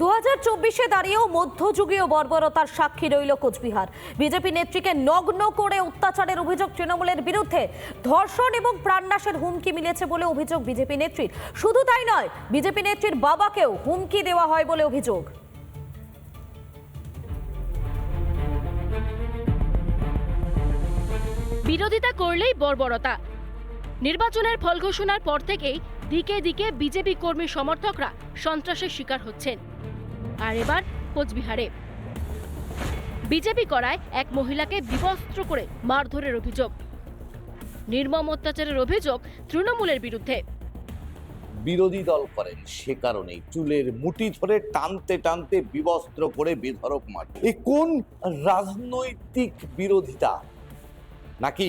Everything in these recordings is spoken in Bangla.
দু হাজার চব্বিশে দাঁড়িয়েও মধ্যযুগীয় বর্বরতার সাক্ষী রইল কোচবিহার। বিজেপি নেত্রীকে নগ্ন করে অত্যাচারের অভিযোগ তৃণমূলের বিরুদ্ধে। ধর্ষণ এবং প্রাণনাশের হুমকি মিলেছে বলে অভিযোগ বিজেপি নেত্রীর। শুধু তাই নয়, বিজেপি নেত্রীর বাবাকেও হুমকি দেওয়া হয় বলে অভিযোগ। বিরোধিতা করলেই বর্বরতা। নির্বাচনের ফল ঘোষণার পর থেকেই দিকে দিকে বিজেপি কর্মী সমর্থকরা সন্ত্রাসের শিকার হচ্ছেন। আর এবার কোচবিহারে। বিজেপি করায় এক মহিলাকে বিবস্ত্র করে মারধরের অভিযোগ। নির্মম অত্যাচারের অভিযোগ তৃণমূলের বিরুদ্ধে। বিরোধী দল করেন সে কারণেই চুলের মুঠি ধরে টানতে টানতে বিবস্ত্র করে বেধরক মার এ কোন রাজনৈতিক বিরোধিতা? নাকি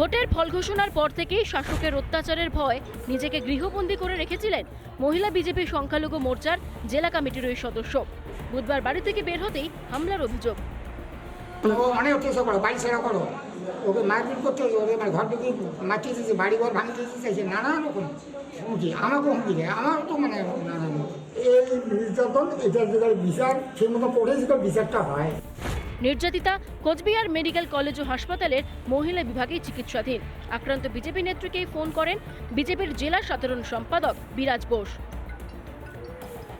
ভোটের ফল ঘোষণার পর থেকেই শাসকের অত্যাচারের ভয় নিজেকে গৃহবন্দী করে রেখেছিলেন মহিলা বিজেপি সংখ্যালঘু মোর্চার জেলা কমিটির ওই সদস্য। বুধবার বাড়ি থেকে বের হতেই হামলার অভিযোগ। অনেক চেষ্টা করো বাড়ি ছেড়া করো। ওকে মারপিট করতে মানে ঘর ঢুকে মাটিয়ে দিয়েছে বাড়ি ঘর ভাঙতে নানা রকম হুমকি আমাকে হুমকি দেয় আমারও তো মানে নানা এই নির্যাতন এটার যেটা বিচার সেই মতো বিচারটা হয়। নির্যাতিতা কোচবিহার মেডিকেল কলেজ ও হাসপাতালের মহিলা বিভাগে চিকিৎসাধীন। আক্রান্ত বিজেপি নেত্রীকেই ফোন করেন বিজেপির জেলা সাধারণ সম্পাদক বিরাজ বোস।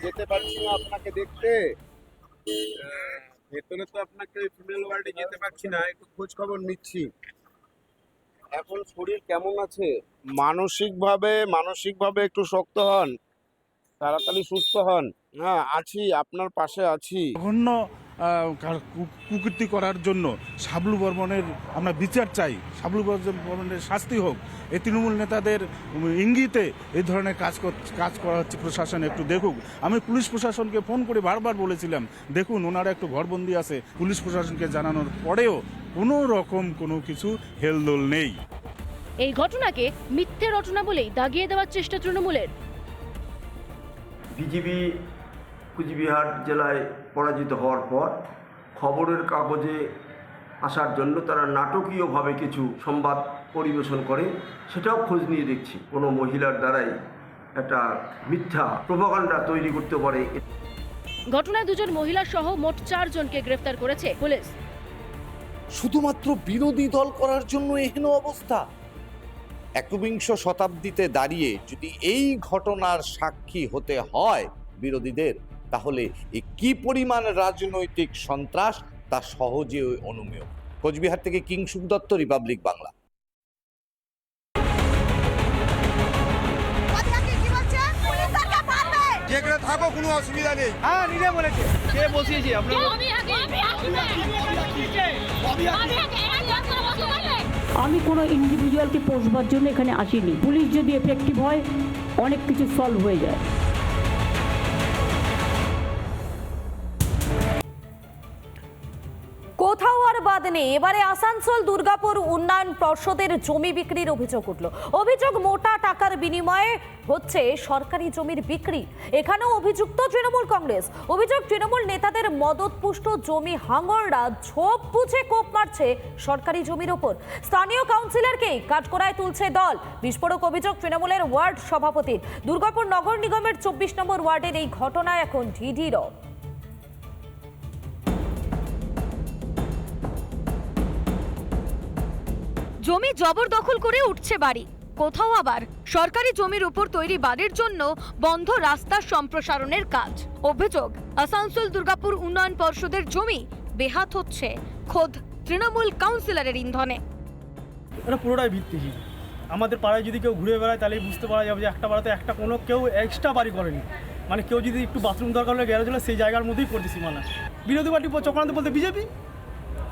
যেতে পারছি না আপনাকে দেখতে। ভেতরে তো আপনাকে ফিমেল ওয়ার্ডে যেতে পারছি না একটু খোঁজ খবর নিচ্ছি। এখন শরীর কেমন আছে? মানসিকভাবে মানসিকভাবে একটু শক্ত হন তাড়াতাড়ি সুস্থ হন। হ্যাঁ আছি আপনার পাশে আছি। জঘন্য আহ, কার- কু- কুকীর্তি করার জন্য সাবলু বর্মনের আমরা বিচার চাই। সাবলু বর্মন- বর্মনের শাস্তি হোক। এই তৃণমূল নেতাদের ইঙ্গিতে এই ধরনের কাজ কর- কাজ করা হচ্ছে প্রশাসন একটু দেখুক। আমি পুলিশ প্রশাসনকে ফোন করে বারবার বলেছিলাম দেখুন ওনারা একটু ঘরবন্দি আছে। পুলিশ প্রশাসনকে জানানোর পরেও কোনো রকম কোনো কিছু হেলদোল নেই। এই ঘটনাকে মিথ্যে রটনা বলেই দাগিয়ে দেওয়ার চেষ্টা তৃণমূলের। বিজেপি কুচবিহার জেলায় পরাজিত হওয়ার পর খবরের কাগজে আসার জন্য তারা নাটকীয়ভাবে কিছু সংবাদ পরিবেশন করে সেটাও খোঁজ নিয়ে দেখছি। কোনো মহিলার দ্বারাই একটা মিথ্যা প্রভাকাণ্ডা তৈরি করতে পারে। ঘটনায় দুজন মহিলা সহ মোট চারজনকে গ্রেফতার করেছে পুলিশ। শুধুমাত্র বিরোধী দল করার জন্য এহেন অবস্থা? একবিংশ শতাব্দীতে দাঁড়িয়ে যদি এই ঘটনার সাক্ষী হতে হয় বিরোধীদের তাহলে এ কি পরিমাণ রাজনৈতিক সন্ত্রাস তা সহজে অনুমেয়? কোচবিহার থেকে কিংসুক দত্ত রিপাবলিক বাংলা। যেখানে থাকো কোনো অসুবিধা নেই। হ্যাঁ নিজের বলেছে। আমি কোনো ইন্ডিভিজুয়ালকে পোষবার জন্য এখানে আসিনি। পুলিশ যদি এফেক্টিভ হয় অনেক কিছু সলভ হয়ে যায়। বাদ নেই। এবারে আসানসোল দুর্গাপুর উন্নয়ন পর্ষদের জমি বিক্রির অভিযোগ উঠল। অভিযোগ মোটা টাকার বিনিময়ে হচ্ছে সরকারি জমির বিক্রি। এখানেও অভিযুক্ত তৃণমূল কংগ্রেস। অভিযোগ, তৃণমূল নেতাদের মদতপুষ্ট জমি হাঙ্গররা ঝোপ বুঝে কোপ মারছে সরকারি জমির ওপর। স্থানীয় কাউন্সিলরকেই কাঠকড়ায় তুলছে দল। বিস্ফোরক অভিযোগ, তৃণমূলের ওয়ার্ড সভাপতির। দুর্গাপুর নগর নিগমের চব্বিশ নম্বর ওয়ার্ডের এই ঘটনা এখন ঢিঢির। জমি জবরদখল করে উঠছে বাড়ি। কোথাও আবার সরকারি জমির উপর তৈরি বাড়ির জন্য বন্ধ রাস্তার সম্প্রসারণের কাজ। অভিযোগ, আসানসোল দুর্গাপুর উন্নয়ন পর্ষদের জমি বেহাত হচ্ছে। খোদ তৃণমূল কাউন্সিলরের ইন্ধনে। এটা পুরোটাই ভিত্তিহীন। আমাদের পাড়ায় যদি কেউ ঘুরে বেড়ায়, তাহলেই বুঝতে পারা যাবে যে একটা পাড়াতে একটা কোনো কেউ এক্সট্রা বাড়ি করেনি। মানে কেউ যদি একটু বাথরুম দরকার হলে গ্যারেজ হলে, সেই জায়গার মধ্যেই করতে সীমানা। বিরোধী পার্টি চক্রান্ত বলতে বিজেপি?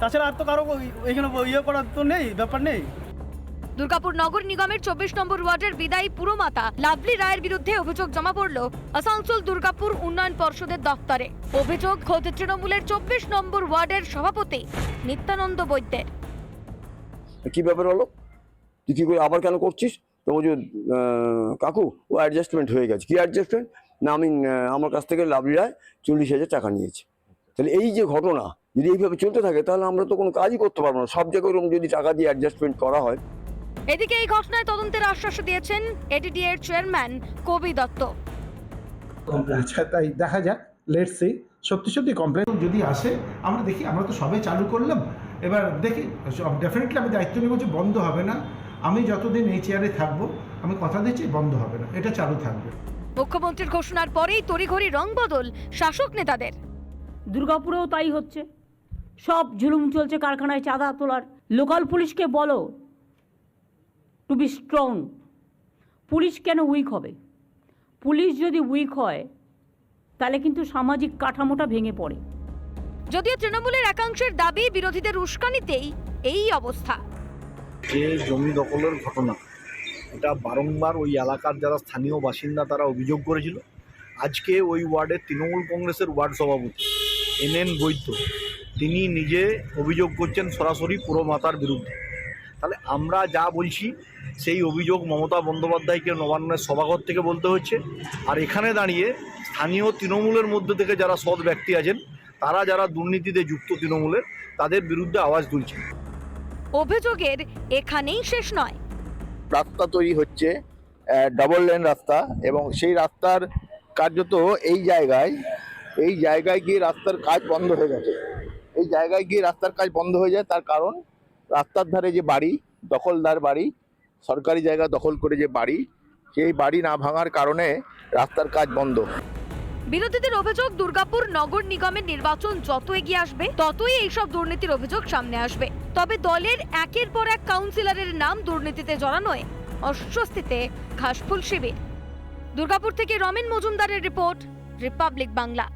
তাছাড়া আর তো কারও এখানে ইয়ে করার তো নেই ব্যাপার নেই। দুর্গাপুর নগর নিগমের চব্বিশ নম্বর ওয়ার্ডের বিদায়ী পুরমাতা লাভলি রায়ের বিরুদ্ধে অভিযোগ জমা পড়ল আসানসোল দুর্গাপুর উন্নয়ন পর্ষদের দপ্তরে। অভিযোগ খোদ তৃণমূলের চব্বিশ নম্বর ওয়ার্ডের সভাপতি নিত্যানন্দ বৈদ্যের। কী ব্যাপার হলো? তুই কী করে আবার কেন করছিস? তো "আহ, কাকু ও অ্যাডজাস্টমেন্ট হয়ে গেছে। কী অ্যাডজাস্টমেন্ট না আমি আমার কাছ থেকে লাভলি রায় চল্লিশ হাজার টাকা নিয়েছি। তাহলে এই যে ঘটনা যদি এইভাবে চলতে থাকে তাহলে আমরা তো কোনো কাজই করতে পারব না। সব জায়গায় ওরকম যদি টাকা দিয়ে অ্যাডজাস্টমেন্ট করা হয়। এদিকে এই ঘটনায় তদন্তের আশ্বাস দিয়েছেন এডিডি এর চেয়ারম্যান কবি দত্ত। আচ্ছা তাই দেখা যাক। লেটস সি সত্যি সত্যি কমপ্লেন যদি আসে আমরা দেখি আমরা তো সবে চালু করলাম। এবার দেখি ডেফিনেটলি আমি দায়িত্ব নেব যে বন্ধ হবে না। আমি যতদিন এই চেয়ারে থাকব আমি কথা দিচ্ছি বন্ধ হবে না। এটা চালু থাকবে। মুখ্যমন্ত্রীর ঘোষণার পরেই তড়িঘড়ি রং বদল শাসক নেতাদের। দুর্গাপুরেও তাই হচ্ছে। সব ঝুলুম চলছে কারখানায় চাঁদা তোলার। লোকাল পুলিশকে বলো টু বি স্ট্রং পুলিশ কেন উইক হবে? পুলিশ যদি উইক হয় তাহলে কিন্তু সামাজিক কাঠামোটা ভেঙে পড়ে। যদিও তৃণমূলের একাংশের দাবি বিরোধীদের উস্কানিতেই এই অবস্থা। যে জমি দখলের ঘটনা এটা বারংবার ওই এলাকার যারা স্থানীয় বাসিন্দা তারা অভিযোগ করেছিল। আজকে ওই ওয়ার্ডের তৃণমূল কংগ্রেসের ওয়ার্ড সভাপতি এন এন বৈদ্য। তিনি নিজে অভিযোগ করছেন সরাসরি পুরমাতার বিরুদ্ধে। তাহলে আমরা যা বলছি সেই অভিযোগ মমতা বন্দ্যোপাধ্যায়কে নবান্নের সভাঘর থেকে বলতে হচ্ছে। আর এখানে দাঁড়িয়ে স্থানীয় তৃণমূলের মধ্যে থেকে যারা সৎ ব্যক্তি আছেন তারা যারা দুর্নীতিতে যুক্ত তৃণমূলের তাদের বিরুদ্ধে আওয়াজ তুলছেন অভিযোগের এখানেই শেষ নয়। রাস্তা তৈরি হচ্ছে ডাবল লেন রাস্তা এবং সেই রাস্তার কার্যত এই জায়গায় এই জায়গায় গিয়ে রাস্তার কাজ বন্ধ হয়ে গেছে। এই জায়গায় গিয়ে রাস্তার কাজ বন্ধ হয়ে যায়। তার কারণ রাস্তার ধারে যে বাড়ি, দখলদার বাড়ি, সরকারি জায়গা দখল করে যে বাড়ি, সেই বাড়ি না ভাঙার কারণে রাস্তার কাজ বন্ধ। বিরোধীদের অভিযোগ, দুর্গাপুর নগর নিগমের নির্বাচন যত এগিয়ে আসবে, ততই এইসব দুর্নীতির অভিযোগ সামনে আসবে। তবে দলের একের পর এক কাউন্সিলরের নাম দুর্নীতিতে জড়ানোয় অস্বস্তিতে ঘাসফুল শিবির। দুর্গাপুর থেকে রমেন মজুমদারের রিপোর্ট, রিপাবলিক বাংলা।